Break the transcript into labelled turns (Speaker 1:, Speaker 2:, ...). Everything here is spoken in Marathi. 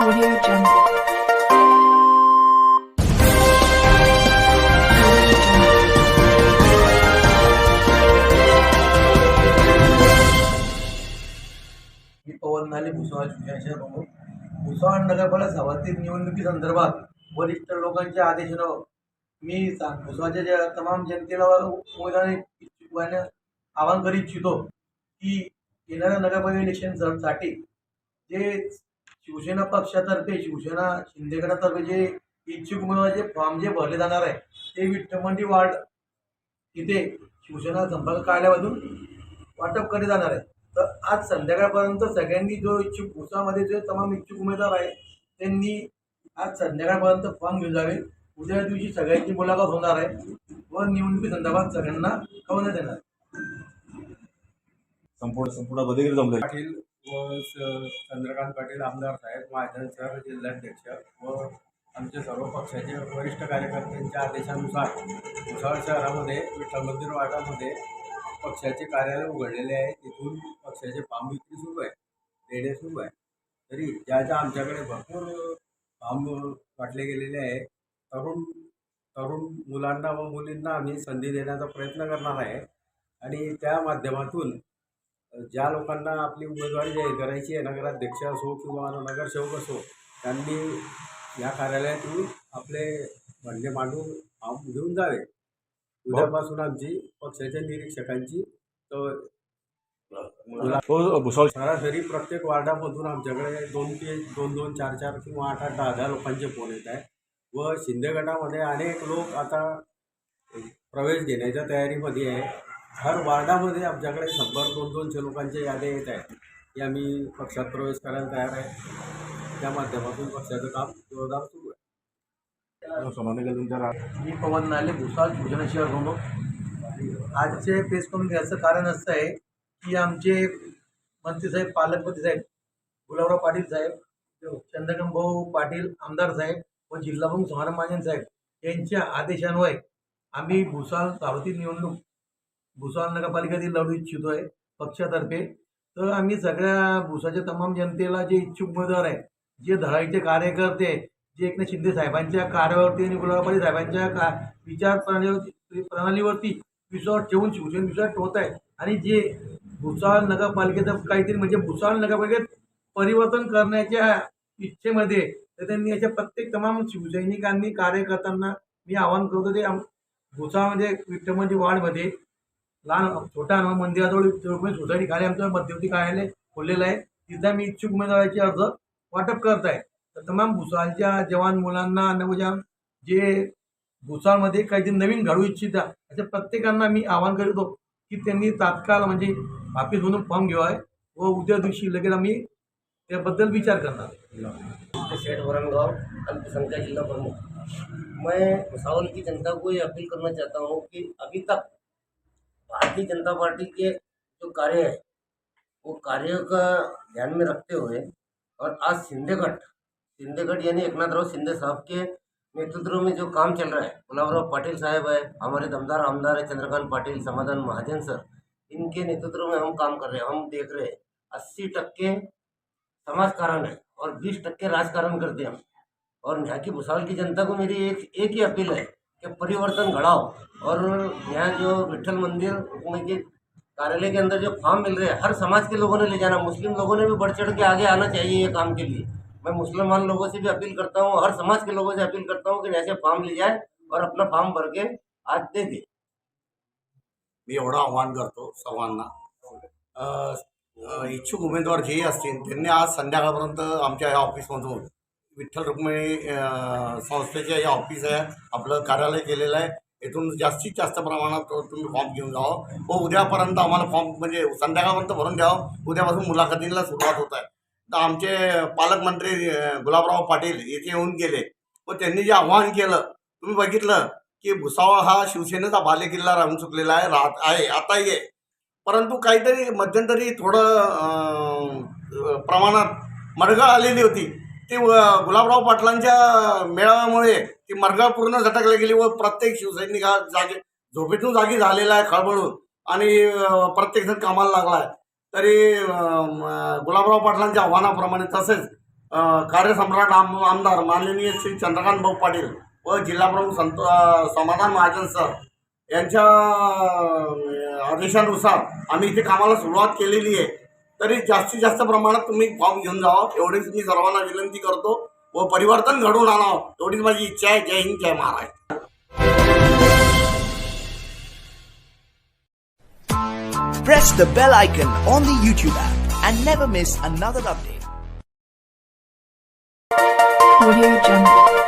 Speaker 1: Audio
Speaker 2: मी पवन नाले भुसावळ शिवसेना प्रमुख. भुसावळ नगरपालिका सार्वत्रिक निवडणुकीसंदर्भात वरिष्ठ लोकांच्या आदेशानं मी सा- भुसावळच्या ज्या तमाम जनतेला उमेदवारी इच्छुक व्हायला आवाहन करू इच्छितो की येणाऱ्या नगरपालिका इलेक्शनसाठी जे शिवसेना पक्षातर्फे शिवसेना शिंदे गटातर्फे जे इच्छुक उमेदवाराचे फॉर्म जे भरले जाणार आहे ते विठ्ठलमंडी वार्ड तिथे शिवसेना संपर्क कार्यालयामधून वाटप केले जाणार आहे. तर आज संध्याकाळपर्यंत सगळ्यांनी जो इच्छुक भुसामध्ये जे तमाम इच्छुक उमेदवार आहे त्यांनी आज संध्याकाळपर्यंत फॉर्म घेऊन जावे. उद्या दिवशी सगळ्यांची मुलाखत होणार आहे व निवडणुकी संदर्भात सगळ्यांना कळवण्यात येणार.
Speaker 3: संपूर्ण संपूर्ण बदेगिरी जमले
Speaker 4: पाटील व स- चंद्रकांत पाटील आमदार साहेब महाजन सर जिल्हाध्यक्ष व आमचे सर्व पक्षाचे वरिष्ठ कार्यकर्त्यांच्या आदेशानुसार भुसावळ शहरामध्ये विठ्ठल मंदिर वाटामध्ये पक्षाचे कार्यालय उघडलेले आहे. तिथून पक्षाचे फॉर्म विक्री सुरू आहे. देणे सुरू आहे. तरी ज्या ज्या आमच्याकडे भरपूर फॉर्म वाटले गेलेले आहे तरुण तरुण मुलांना व मुलींना आम्ही संधी देण्याचा प्रयत्न करणार आहे. आणि त्या माध्यमातून ज्या लोकांना आपली उमेदवारी जाहीर करायची आहे नगराध्यक्ष असो किंवा नगरसेवक असो त्यांनी या कार्यालयात येऊन आपले म्हणणे मांडून घेऊन जावे उद्यापासून आमची पक्षाच्या निरीक्षकांची तर
Speaker 3: तो भुसावळ
Speaker 4: सरासरी प्रत्येक वार्डामधून आमच्याकडे दोन ते दोन दोन चार चार किंवा आठ आठ दहा दहा लोकांचे फोन येत आहे व शिंदे गटामध्ये अनेक लोक आता प्रवेश घेण्याच्या तयारीमध्ये आहे हर वार्डामध्ये आमच्याकडे शंभर दोन दोनशे लोकांच्या याद्या येत आहेत. की आम्ही पक्षात प्रवेश करायला तयार आहे. त्या माध्यमातून पक्षाचं काम जोरदार सुरू आहे.
Speaker 3: तुमच्या
Speaker 2: मी पवन नाले भुसाल भोजनाशिवाय प्रमुख आजचे प्रेस कॉन्फरन्स घ्यायचं कारण असं आहे की आमचे मंत्री साहेब पालकमंत्री साहेब गुलाबराव पाटील साहेब चंद्रकांत भाऊ पाटील आमदार साहेब व जिल्हाप्रमुख प्रमुख महाजन साहेब यांच्या आदेशान्वये आम्ही भुसाल सावती निवडणूक भुसावळ नगरपालिकेतील लढू इच्छितो आहे पक्षातर्फे. तर आम्ही सगळ्या भुसाच्या तमाम जनतेला जे इच्छुक उमेदवार आहे जे धडाईचे कार्यकर्ते जे एकनाथ शिंदे साहेबांच्या कार्यावरती आणि गुलाब साहेबांच्या का विचार प्रणालीवरती प्रणालीवरती विश्वास ठेवून शिवसेना विश्वास ठेवत आहे आणि जे भुसावळ नगरपालिकेचं काहीतरी म्हणजे भुसावळ नगरपालिकेत परिवर्तन करण्याच्या इच्छेमध्ये तर त्यांनी याच्या प्रत्येक तमाम शिवसैनिकांनी कार्यकर्त्यांना मी आवाहन करतो ते आम- भुसावळ म्हणजे लहान छोटा हनुमान मंदिराजवळ चौकणी सोसायटी खाली आमचं मध्यवर्ती कार्यालय खोललेलं आहे. तिथं मी इच्छुक उमेदवाराचे अर्ज वाटप करत आहे. तर तमाम भुसाळच्या जवान मुलांना नवजान जे भुसाळमध्ये काहीतरी नवीन घडू इच्छिता अशा प्रत्येकांना मी आवाहन करतो की त्यांनी तात्काळ म्हणजे ऑफिस म्हणून फॉर्म घ्यावा व उद्या दिवशी लगेच आम्ही त्याबद्दल विचार करणार.
Speaker 5: सेठ वरनगांव अल्पसंख्या जिला प्रमुख. मैं भुसावल की जनता को ये अपील करना चाहता हूँ कि अभी तक भारतीय जनता पार्टी के जो कार्य है, वो कार्य का ध्यान में रखते हुए और आज सिंधेगढ़ सिंधेगढ़ यानी एकनाथराव सिंधे साहब के नेतृत्व में जो काम चल रहा है, गुलाबराव पाटिल साहब है, हमारे दमदार आमदार है चंद्रकांत पाटिल, समाधान महाजन सर, इनके नेतृत्व में हम काम कर रहे हैं। हम देख रहे हैं, अस्सी टक्के समाजकारण है और बीस टक्के राजकारण करते हैं हम। और यहाँ की भूसाल की जनता को मेरी एक एक ही अपील है कि परिवर्तन घड़ाओ और यहाँ जो विठल मंदिर के कार्यालय के अंदर जो फॉर्म मिल रहे हैं, हर समाज के लोगों ने ले जाना, मुस्लिम लोगों ने भी बढ़ चढ़ के आगे आना चाहिए ये काम के लिए। मैं मुसलमान लोगों से भी अपील करता हूँ, हर समाज के लोगों से अपील करता हूँ कि ऐसे फॉर्म ले जाए और अपना फॉर्म भर के आज दे दे।
Speaker 6: मी एवढं आव्हान करतो सर्वांना. इच्छुक उमेदवार जेही असतील आज संध्याकाळपर्यंत आमच्या या ऑफिसमधून विठ्ठल रुक्मिणी संस्थेचे हे ऑफिस आहे. आपलं कार्यालय केलेलं आहे. येथून जास्तीत जास्त प्रमाणात तुम्ही फॉर्म घेऊन जावं. व हो, उद्यापर्यंत आम्हाला फॉर्म म्हणजे संध्याकाळपर्यंत भरून द्यावं उद्यापासून मुलाखतीला सुरुवात होत आहे. तर आमचे पालकमंत्री गुलाबराव पाटील येथे येऊन गेले. व त्यांनी जे आव्हान केलं तुम्ही बघितलं की भुसावळ हा शिवसेनेचा बालेकिल्ला राहून चुकलेला आहे राहत आहे आताही आहे. परंतु काहीतरी मध्यंतरी थोडं प्रमाणात मडगळ आलेली होती. ती व- गुलाबराव पाटलांच्या मेळाव्यामुळे ती मडगळ पूर्ण झटकली गेली व प्रत्येक शिवसैनिक हा जागे झोपेतून जागी झालेला आहे खळबळून आणि प्रत्येकजण कामाला लागला आहे. तरी गुलाबराव पाटलांच्या आव्हानाप्रमाणे तसेच कार्यसम्राट आम आमदार माननीय श्री चंद्रकांत भाऊ पाटील व जिल्हाप्रमुख संत समाधान महाजन सर यांच्या आदेशानुसार आम्ही इथे कामाला सुरुवात केलेली आहे. तरी जास्तीत जास्त प्रमाणात तुम्ही फॉर्म घेऊन जावा एवढीच मी सर्वांना विनंती करतो. व परिवर्तन घडवून आणावं. एवढीच माझी इच्छा आहे. जय हिंद जय Maharashtra.
Speaker 1: Press the bell icon on the YouTube app and never miss another update.
Speaker 7: Audio Jungle.